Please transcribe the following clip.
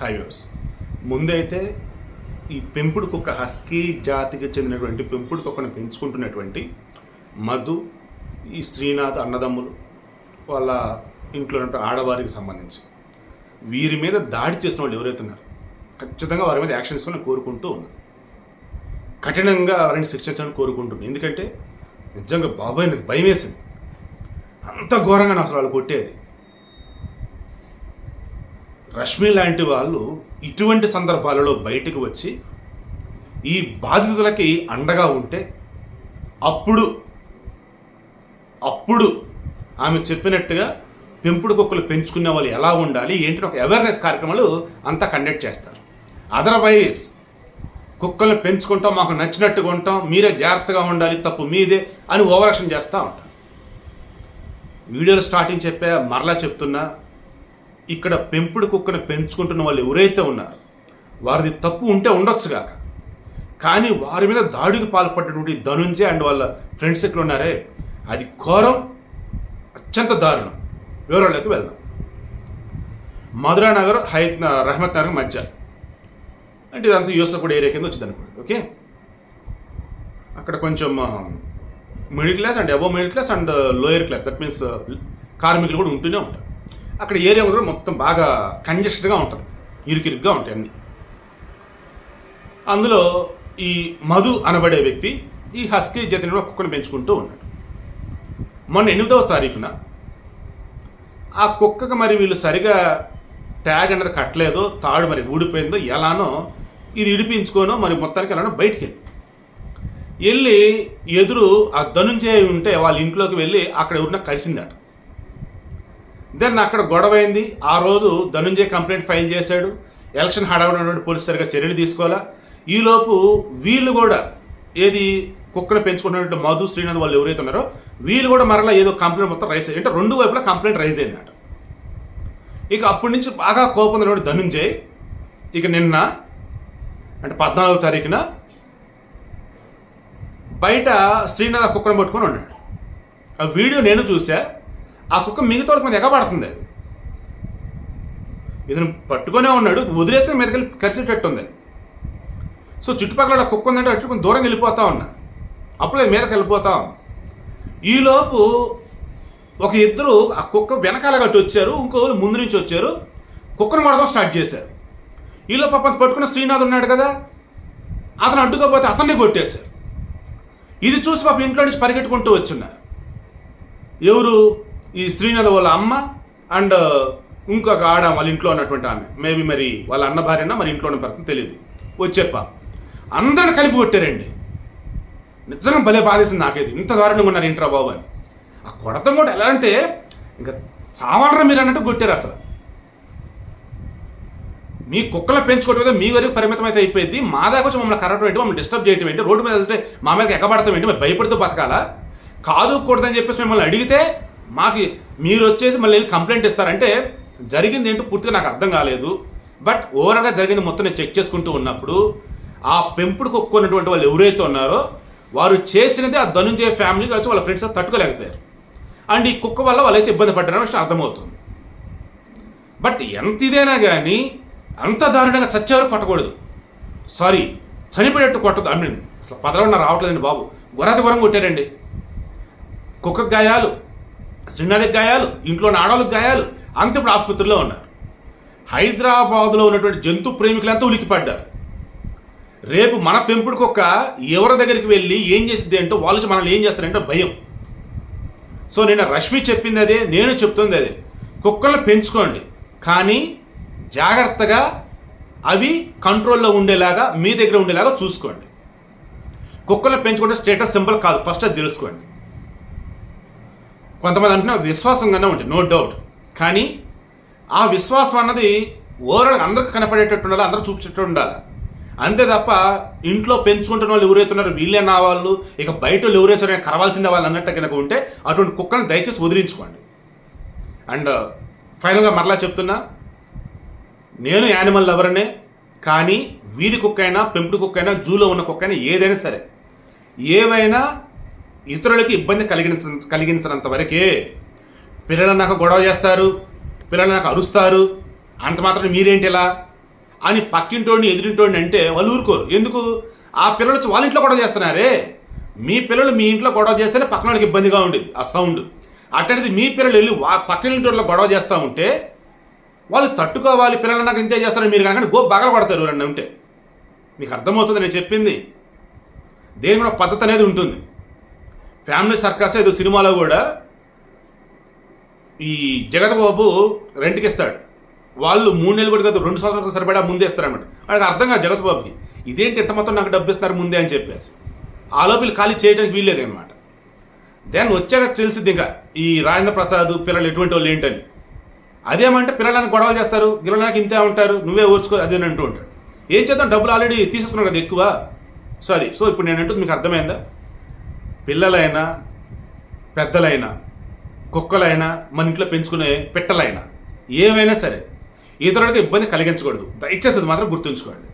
Highways ముందైతే ఈ పెంపుడు కుక్క హస్కీ జాతికి చెందినటువంటి పెంపుడు కుక్కను పెంచుకుంటున్నటువంటి మధు ఈ శ్రీనాథ్ అన్నదమ్ములు వాళ్ళ ఇంట్లో ఆడవారికి సంబంధించి. వీరి మీద దాడి చేసిన వాళ్ళు ఎవరైతే ఉన్నారు ఖచ్చితంగా వారి మీద యాక్షన్ తీసుకొని కోరుకుంటూ ఉన్నారు. కఠినంగా వారిని శిక్షించాలని కోరుకుంటున్నాను ఎందుకంటే నిజంగా బాబాయ్ నాకు భయం వేసింది అంత ఘోరంగా నాకు అసలు వాళ్ళు కొట్టేది. రష్మి లాంటి వాళ్ళు ఇటువంటి సందర్భాలలో బయటకు వచ్చి ఈ బాధితులకి అండగా ఉంటే అప్పుడు అప్పుడు ఆమె చెప్పినట్టుగా పెంపుడు కుక్కలు పెంచుకునే వాళ్ళు ఎలా ఉండాలి ఏంటి ఒక అవేర్నెస్ కార్యక్రమాలు అంతా కండక్ట్ చేస్తారు. అదర్వైజ్ కుక్కల్ని పెంచుకుంటాం మాకు నచ్చినట్టుగా ఉంటాం మీరే జాగ్రత్తగా ఉండాలి తప్పు మీదే అని ఓవరాక్షన్ చేస్తూ ఉంటాం వీడియోలో స్టార్టింగ్ చెప్పా మరలా చెప్తున్నా ఇక్కడ పెంపుడు కుక్కను పెంచుకుంటున్న వాళ్ళు ఎవరైతే ఉన్నారో వారిది తప్పు ఉంటే ఉండొచ్చుగాక కానీ వారి మీద దాడికి పాల్పడినటువంటి ధనుంజయ్ అండ్ వాళ్ళ ఫ్రెండ్స్ ఎక్కడ ఉన్నారే? అది ఘోరం అత్యంత దారుణం. వివరాల్లోకి వెళ్దాం. మధురా నగర్ హైత్ రహమత్ నగర్ మధ్య. అంటే ఇదంతా యూసఫ్గూడ ఏరియా కింద వచ్చింది అనుకోండి ఓకే? అక్కడ కొంచెం middle class and above middle class and lower class that means కార్మికులు కూడా ఉంటూనే ఉంటారు. అక్కడ ఏరియా కూడా మొత్తం బాగా కంజెస్టెడ్గా ఉంటుంది. ఇరుకిరుగ్గా ఉంటాయి అన్నీ. అందులో ఈ మధు అనబడే వ్యక్తి ఈ హస్కీ జతిలో కుక్కను పెంచుకుంటూ ఉన్నాడు. మొన్న ఎనిమిదవ తారీఖున ఆ కుక్కకు మరి వీళ్ళు సరిగా ట్యాగ్ అనేది కట్టలేదో తాడు మరి ఊడిపోయిందో ఎలానో ఇది ఇడిపించుకోనో మరి మొత్తానికి ఎలానో బయటికి వెళ్ళి. వెళ్ళి ఎదురు ఆ ధనుంజయ ఉంటే వాళ్ళ ఇంట్లోకి వెళ్ళి అక్కడ ఎవరిన కలిసిందట దెన్ అక్కడ గొడవ అయింది ఆ రోజు ధనుంజయ్ కంప్లైంట్ ఫైల్ చేశాడు. ఎలక్షన్ హడావుడినటువంటి పోలీసు సరిగా చర్యలు తీసుకోవాలా? ఈలోపు వీళ్ళు కూడా ఏది కుక్కను పెంచుకున్నటువంటి మధు శ్రీనాథ్ వాళ్ళు ఎవరైతే ఉన్నారో వీళ్ళు కూడా మరలా ఏదో కంప్లైంట్ మొత్తం రైజ్ అయ్యి అంటే రెండు వైపులా కంప్లైంట్ రైజ్ అయిందట. ఇక అప్పటి నుంచి బాగా కోపం ఉన్నటువంటి ధనుంజయ్ ఇక నిన్న అంటే పద్నాలుగో తారీఖున బయట శ్రీనాథ్ కుక్కను పట్టుకొని ఉన్నాడు. ఆ వీడియో నేను చూసా ఆ కుక్క మిగతా వాళ్ళకి మీద ఎగబడుతుంది అది. ఇతను పట్టుకొనే ఉన్నాడు వదిలేస్తే మీదకెళ్ళి కరిసేటట్టు ఉంది సో చుట్టుపక్కల కుక్క ఉందంటే అటు కొంచెం దూరం వెళ్ళిపోతా ఉన్నా. అప్పుడు అది మీదకి వెళ్ళిపోతా ఈలోపు ఒక ఇద్దరు ఆ కుక్క వెనకాల గట్టి వచ్చారు ఇంకోరు ముందు నుంచి వచ్చారు కుక్కను మడడం స్టార్ట్ చేశారు. ఈలో పాపం పట్టుకున్న శ్రీనాథ్ ఉన్నాడు కదా అతను అడ్డుకోపోతే అతన్ని కొట్టేశారు. ఇది చూసి పాప ఇంట్లో నుంచి పరిగెట్టుకుంటూ వచ్చున్నారు. ఎవరు? ఈ శ్రీనాథ్ వాళ్ళ అమ్మ అండ్ ఇంకొక ఆడ వాళ్ళ ఇంట్లో ఉన్నటువంటి ఆమె. మేబీ మరి వాళ్ళ అన్న భార్యన మరి ఇంట్లో ఉన్న పర్సన్ తెలియదు వచ్చేప్ప అందరిని కలిపి కొట్టారండి. నిజంగా భలే బాధేసింది నాకైతే. ఇంత దారుణంగా ఉన్నారు ఇంట్రా బాబు అని. ఆ కొడతం కూడా ఎలా అంటే ఇంకా సామాన్రా మీరు అన్నట్టు కొట్టారు అసలు. మీ కుక్కలు పెంచుకోవడం మీద మీ వరకు పరిమితం అయితే అయిపోయింది. మా దాకా వచ్చి మమ్మల్ని కరవడం ఏంటి మమ్మల్ని డిస్టర్బ్ చేయడం ఏంటి రోడ్డు మీద వెళ్తే మా మీద ఎగబడతాం ఏంటి మేము భయపడుతూ బతకాలా? కాదు కూడదని చెప్పేసి మిమ్మల్ని అడిగితే మాకు మీరు వచ్చేసి మళ్ళీ వెళ్ళి కంప్లైంట్ ఇస్తారంటే జరిగింది ఏంటో పూర్తిగా నాకు అర్థం కాలేదు. బట్ ఓవరాల్గా జరిగింది మొత్తం నేను చెక్ చేసుకుంటూ ఉన్నప్పుడు ఆ పెంపుడు కొక్కున్నటువంటి వాళ్ళు ఎవరైతే ఉన్నారో వారు చేసినది ఆ ధనుంజయ ఫ్యామిలీకి వచ్చి వాళ్ళ ఫ్రెండ్స్ తట్టుకోలేకపోయారు. అండ్ ఈ కుక్క వల్ల వాళ్ళైతే ఇబ్బంది పడ్డారని విషయం అర్థమవుతుంది. బట్ ఎంత ఇదైనా కానీ అంత దారుణంగా చచ్చేవారు కొట్టకూడదు. సారీ చనిపోయేట్టు కొట్టదు ఐ మీన్ అసలు పదవన్న రావట్లేదండి బాబు. గొర్రెత గొరం కొట్టారండి. కుక్క గాయాలు శ్రీనాథకి గాయాలు ఇంట్లో ఆడవాళ్ళకి గాయాలు. అంత ఇప్పుడు ఆసుపత్రిలో ఉన్నారు. హైదరాబాద్లో ఉన్నటువంటి జంతు ప్రేమికులంతా ఉలికిపడ్డారు రేపు మన పెంపుడు కుక్క ఎవరి దగ్గరికి వెళ్ళి ఏం చేసింది ఏంటో వాళ్ళు మనల్ని ఏం చేస్తారంటే భయం. సో నేను రష్మి చెప్పింది అదే నేను చెప్తుంది అదే. కుక్కలను పెంచుకోండి కానీ జాగ్రత్తగా అవి కంట్రోల్లో ఉండేలాగా మీ దగ్గర ఉండేలాగా చూసుకోండి. కుక్కలను పెంచుకుంటే స్టేటస్ సింబల్ కాదు ఫస్ట్ అది తెలుసుకోండి. కొంతమంది అంటున్నా విశ్వాసంగానే ఉంటుంది నో డౌట్ కానీ ఆ విశ్వాసం అన్నది ఓవరాల్ అందరికి కనపడేటట్టు ఉండాలి అందరూ చూపించేటట్టు ఉండాలి అంతే తప్ప ఇంట్లో పెంచుకుంటున్న వాళ్ళు ఎవరైతే ఉన్నారో వీళ్ళే నా వాళ్ళు ఇక బయట వాళ్ళు ఎవరైతే కరవాల్సిందే వాళ్ళు అన్నట్టు కనుక ఉంటే అటువంటి కుక్కను దయచేసి వదిలించుకోండి. అండ్ uh, ఫైనల్గా మరలా చెప్తున్నా నేను యానిమల్ లవర్నే కానీ వీధి కుక్క అయినా పెంపుడు కుక్క అయినా జూలో ఉన్న కుక్క అయినా ఏదైనా సరే ఏవైనా ఇతరులకి ఇబ్బంది కలిగించ కలిగించినంత వరకే పిల్లలు నాకు గొడవ చేస్తారు పిల్లలు నాకు అరుస్తారు అంత మాత్రం మీరేంటి ఇలా? అని పక్కింటోడిని ఎదురింటోడిని అంటే వాళ్ళు ఊరుకోరు. ఎందుకు? ఆ పిల్లలు వాళ్ళ ఇంట్లో గొడవ చేస్తున్నారే? మీ పిల్లలు మీ ఇంట్లో గొడవ చేస్తేనే పక్కన వాళ్ళకి ఇబ్బందిగా ఉండేది ఆ సౌండ్. అట్టడిది మీ పిల్లలు వెళ్ళి వా పక్కన గొడవ చేస్తూ ఉంటే వాళ్ళు తట్టుకోవాలి పిల్లలు నాకు ఇంతే చేస్తారు మీరు కనుక గో బగల కొడతారు రెండు ఉంటే. మీకు అర్థమవుతుంది నేను చెప్పింది. దేని కూడా పద్ధతి అనేది ఉంటుంది. ఫ్యామిలీ సర్కస్ ఏదో సినిమాలో కూడా ఈ జగత్ బాబు రెంట్కి ఇస్తాడు వాళ్ళు మూడు నెలలు కూడా కాదు రెండు సంవత్సరాలకు సరిపడా ముందే ఇస్తారన్నమాట. అర్థం కాదు జగత్ బాబుకి ఇదేంటి ఇంత మొత్తం నాకు డబ్బు ఇస్తారు ముందే అని చెప్పేసి. ఆ లోపల ఖాళీ చేయడానికి వీల్లేదు అనమాట దెన్ వచ్చాక తెలిసింది ఇంకా ఈ రాజేంద్ర ప్రసాద్ పిల్లలు ఎటువంటి వాళ్ళు ఏంటని. అదేమంటే పిల్లడానికి గొడవలు చేస్తారు గిల్లడానికి ఇంతే ఉంటారు నువ్వే ఓర్చుకో అదే అంటూ ఉంటాడు. ఏం చేద్దాం? డబ్బులు ఆల్రెడీ తీసేస్తున్నాడు కదా ఎక్కువ. సో అది సో ఇప్పుడు నేను అంటుంది మీకు అర్థమైందా? పిల్లలైనా పెద్దలైనా కుక్కలైనా మన ఇంట్లో పెంచుకునే పెట్టలైనా ఏమైనా సరే ఇతరులకు ఇబ్బంది కలిగించకూడదు. దయచేసి అది మాత్రం గుర్తుంచుకోండి.